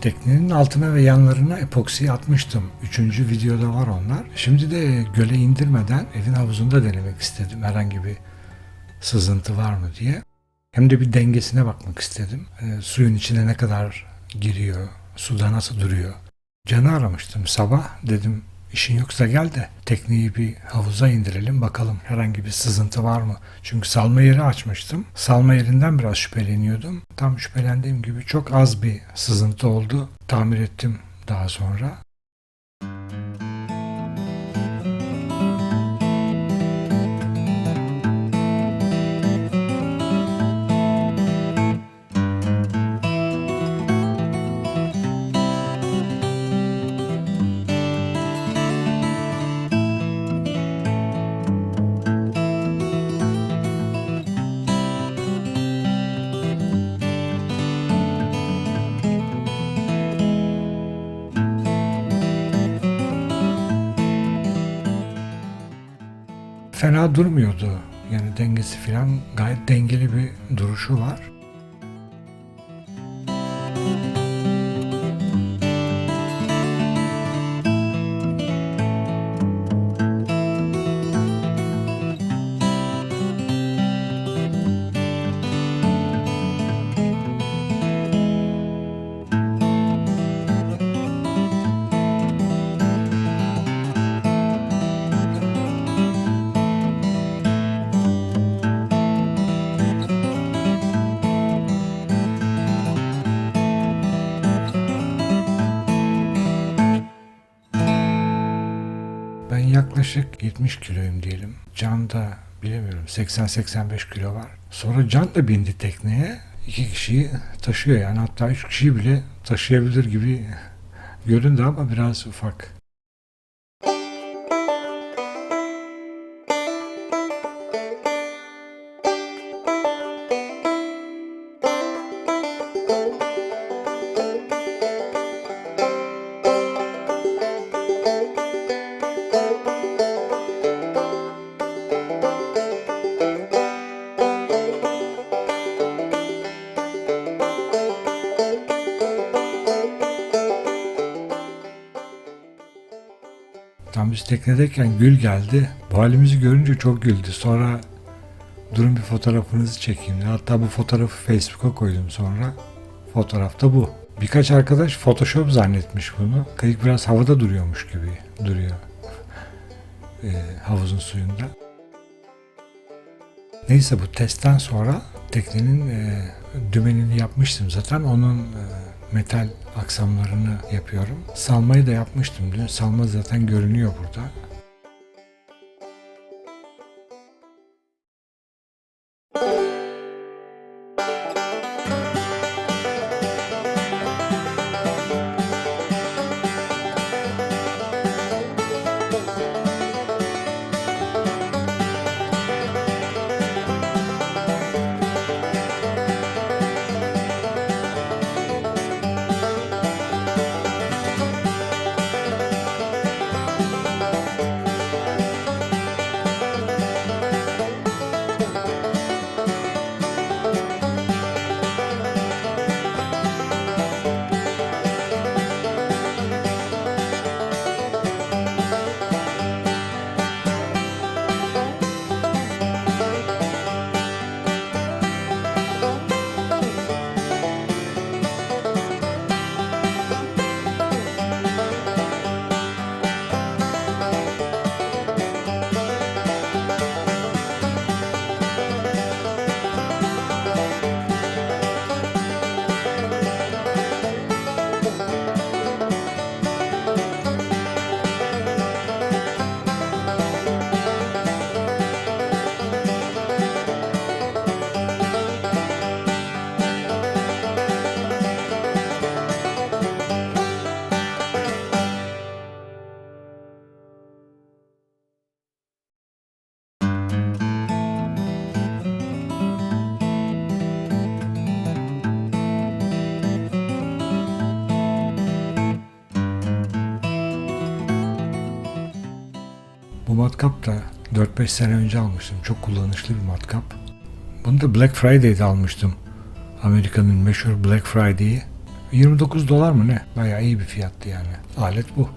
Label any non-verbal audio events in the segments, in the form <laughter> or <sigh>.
Teknenin altına ve yanlarına epoksi atmıştım. Üçüncü videoda var onlar. Şimdi de göle indirmeden evin havuzunda denemek istedim. Herhangi bir sızıntı var mı diye. Hem de bir dengesine bakmak istedim. Ee, suyun içine ne kadar giriyor, suda nasıl duruyor. Canı aramıştım sabah. Dedim işin yoksa gel de tekneyi bir havuza indirelim bakalım herhangi bir sızıntı var mı? Çünkü salma yeri açmıştım. Salma yerinden biraz şüpheleniyordum. Tam şüphelendiğim gibi çok az bir sızıntı oldu. Tamir ettim daha sonra. Fena durmuyordu. Yani dengesi falan gayet dengeli bir duruşu var. Ben yaklaşık 70 kiloyum diyelim. Can da bilemiyorum 80-85 kilo var. Sonra Can da bindi tekneye. İki kişiyi taşıyor yani hatta üç kişiyi bile taşıyabilir gibi göründü ama biraz ufak. Tam biz teknedeyken Gül geldi. Bu halimizi görünce çok güldü. Sonra durun bir fotoğrafınızı çekeyim. Hatta bu fotoğrafı Facebook'a koydum sonra. Fotoğrafta bu. Birkaç arkadaş Photoshop zannetmiş bunu. Kayık biraz havada duruyormuş gibi duruyor. <laughs> Ee, havuzun suyunda. Neyse bu testten sonra teknenin e, dümenini yapmıştım zaten. Onun e, metal aksamlarını yapıyorum. Salmayı da yapmıştım dün. Salma zaten görünüyor burada. Matkap da 4-5 sene önce almıştım. Çok kullanışlı bir matkap. Bunu da Black Friday'de almıştım. Amerika'nın meşhur Black Friday'i. 29 dolar mı ne? Bayağı iyi bir fiyattı yani. Alet bu.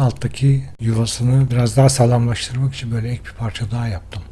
Alttaki yuvasını biraz daha sağlamlaştırmak için böyle ek bir parça daha yaptım.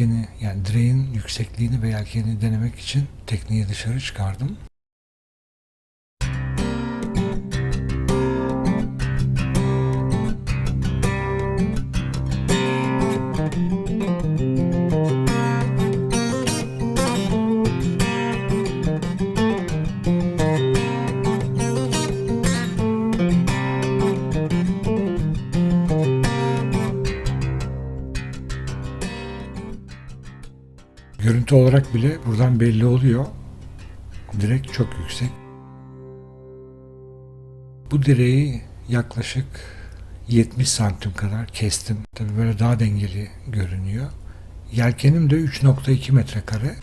Yelkeni yani direğin yüksekliğini ve yelkeni denemek için tekneyi dışarı çıkardım. görüntü olarak bile buradan belli oluyor. Direkt çok yüksek. Bu direği yaklaşık 70 santim kadar kestim. Tabi böyle daha dengeli görünüyor. Yelkenim de 3.2 metrekare.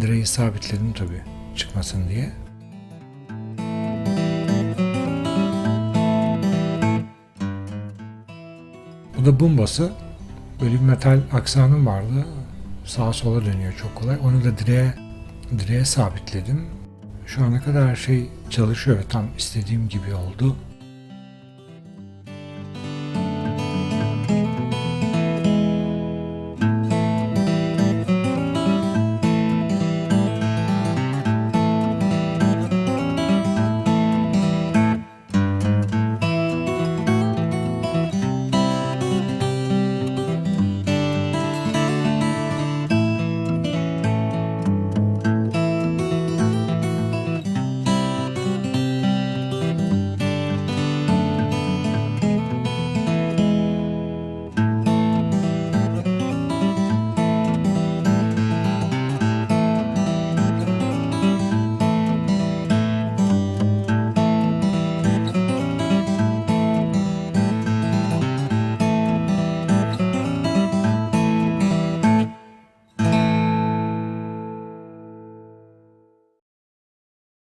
Direği sabitledim tabi çıkmasın diye. Da bumbası. Böyle bir metal aksanım vardı. Sağa sola dönüyor çok kolay. Onu da direğe, direğe sabitledim. Şu ana kadar her şey çalışıyor. Tam istediğim gibi oldu.